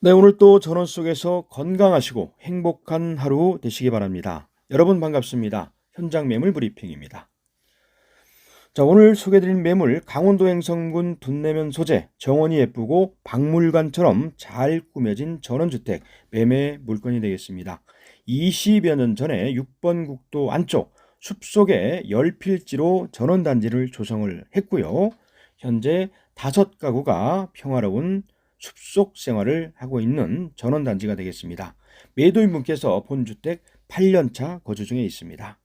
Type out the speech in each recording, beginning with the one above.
네, 오늘 또 전원 속에서 건강하시고 행복한 하루 되시기 바랍니다. 여러분 반갑습니다. 현장 매물 브리핑입니다. 자, 오늘 소개드린 매물 강원도 행성군 둔내면 소재 정원이 예쁘고 박물관처럼 잘 꾸며진 전원주택 매매 물건이 되겠습니다. 20여 년 전에 6번 국도 안쪽 숲속에 열필지로 전원단지를 조성을 했고요. 현재 다섯 가구가 평화로운 숲속 생활을 하고 있는 전원단지가 되겠습니다. 매도인분께서 본주택 8년차 거주 중에 있습니다.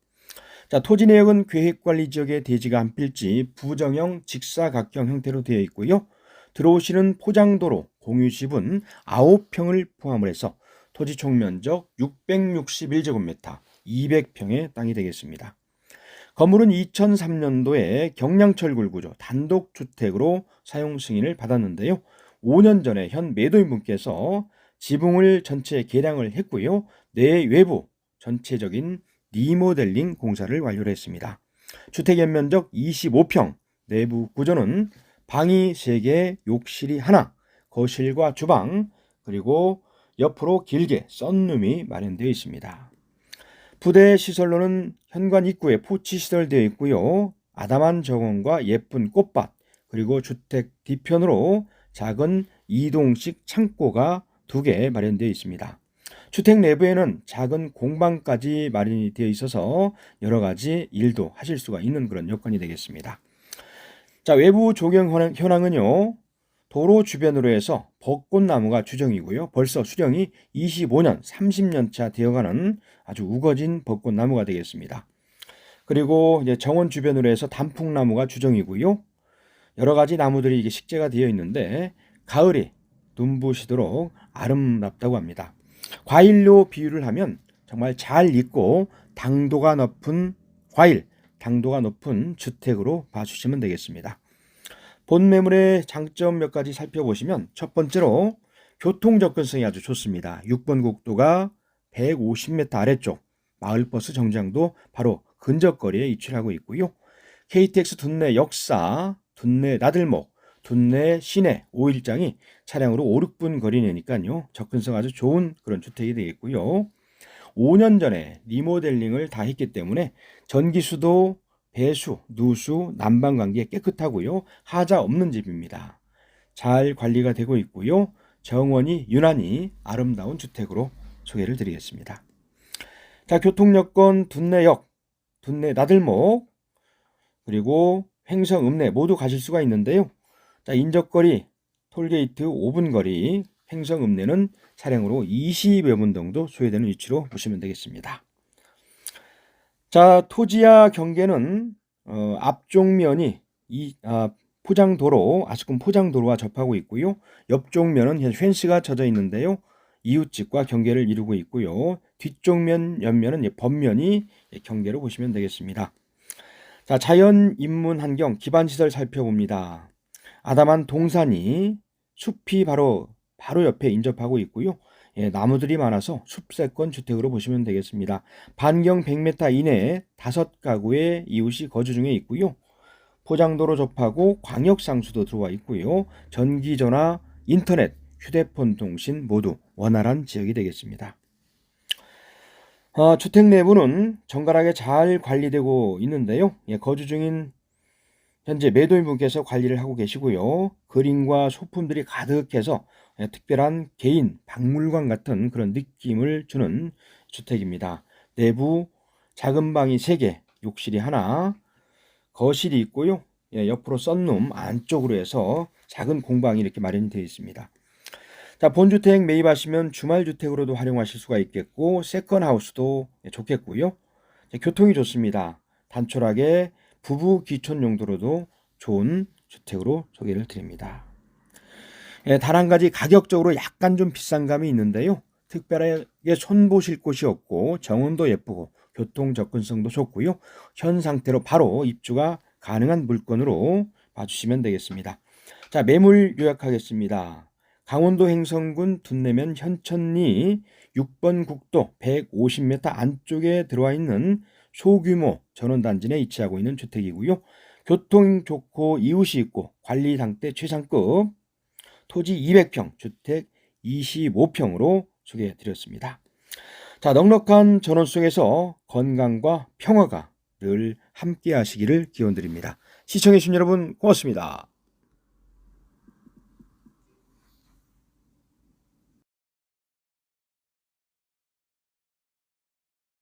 자, 토지 내역은 계획관리 지역의 대지가 한 필지 부정형 직사각형 형태로 되어 있고요. 들어오시는 포장도로 공유집은 9평을 포함을 해서 토지 총면적 661제곱미터 200평의 땅이 되겠습니다. 건물은 2003년도에 경량철 굴 구조 단독주택으로 사용 승인을 받았는데요. 5년 전에 현 매도인분께서 지붕을 전체 개량을 했고요. 내외부 전체적인 리모델링 공사를 완료를 했습니다. 주택 연면적 25평, 내부 구조는 방이 3개, 욕실이 하나, 거실과 주방, 그리고 옆으로 길게 썬룸이 마련되어 있습니다. 부대 시설로는 현관 입구에 포치 시설되어 있고요. 아담한 정원과 예쁜 꽃밭, 그리고 주택 뒤편으로 작은 이동식 창고가 두 개 마련되어 있습니다. 주택 내부에는 작은 공방까지 마련이 되어 있어서 여러 가지 일도 하실 수가 있는 그런 여건이 되겠습니다. 자, 외부 조경 현황은요. 도로 주변으로 해서 벚꽃나무가 주정이고요. 벌써 수령이 25년, 30년 차 되어가는 아주 우거진 벚꽃나무가 되겠습니다. 그리고 이제 정원 주변으로 해서 단풍나무가 주정이고요. 여러 가지 나무들이 이게 식재가 되어 있는데 가을이 눈부시도록 아름답다고 합니다. 과일로 비유를 하면 정말 잘 익고 당도가 높은 과일, 당도가 높은 주택으로 봐주시면 되겠습니다. 본 매물의 장점 몇 가지 살펴보시면 첫 번째로 교통 접근성이 아주 좋습니다. 6번 국도가 150m 아래쪽 마을버스 정장도 바로 근접거리에 위치를 하고 있고요. KTX 둔내 역사, 둔내 나들목, 둔내 시내 5일장이 차량으로 5, 6분 거리 내니까요. 접근성 아주 좋은 그런 주택이 되겠고요. 5년 전에 리모델링을 다 했기 때문에 전기수도 배수, 누수, 난방 관계 깨끗하고요. 하자 없는 집입니다. 잘 관리가 되고 있고요. 정원이 유난히 아름다운 주택으로 소개를 드리겠습니다. 자, 교통 여건 둔내역, 둔내 나들목, 그리고 횡성 읍내 모두 가실 수가 있는데요. 자, 인접거리 톨게이트 5분 거리 횡성 읍내는 차량으로 20여 분 정도 소요되는 위치로 보시면 되겠습니다. 자, 토지와 경계는 어, 앞쪽 면이 이 아, 포장도로 아스콘 포장도로와 접하고 있고요. 옆쪽 면은 현 펜스가 쳐져 있는데요. 이웃집과 경계를 이루고 있고요. 뒤쪽 면 옆면은 범면이 경계로 보시면 되겠습니다. 자, 자연 인문 환경 기반 시설 살펴봅니다. 아담한 동산이 숲이 바로 바로 옆에 인접하고 있고요. 예, 나무들이 많아서 숲세권 주택으로 보시면 되겠습니다. 반경 100m 이내에 다섯 가구의 이웃이 거주 중에 있고요. 포장도로 접하고 광역 상수도 들어와 있고요. 전기, 전화, 인터넷, 휴대폰 통신 모두 원활한 지역이 되겠습니다. 어, 주택 내부는 정갈하게 잘 관리되고 있는데요. 예, 거주 중인 현재 매도인분께서 관리를 하고 계시고요. 그림과 소품들이 가득해서 예, 특별한 개인 박물관 같은 그런 느낌을 주는 주택입니다. 내부 작은 방이 3개, 욕실이 하나, 거실이 있고요. 예, 옆으로 썬룸 안쪽으로 해서 작은 공방이 이렇게 마련이 되어 있습니다. 자, 본주택 매입하시면 주말주택으로도 활용하실 수가 있겠고, 세컨하우스도 좋겠고요. 자, 교통이 좋습니다. 단촐하게 부부 귀촌 용도로도 좋은 주택으로 소개를 드립니다. 예, 단 한 가지 가격적으로 약간 좀 비싼 감이 있는데요. 특별하게 손보실 곳이 없고 정원도 예쁘고 교통 접근성도 좋고요. 현 상태로 바로 입주가 가능한 물건으로 봐주시면 되겠습니다. 자, 매물 요약하겠습니다. 강원도 행성군 둔내면 현천리 6번 국도 150m 안쪽에 들어와 있는 소규모 전원단지 내 위치하고 있는 주택이고요. 교통 좋고 이웃이 있고 관리 상태 최상급 토지 200평, 주택 25평으로 소개해 드렸습니다. 자, 넉넉한 전원 속에서 건강과 평화가 늘 함께 하시기를 기원드립니다. 시청해 주신 여러분 고맙습니다.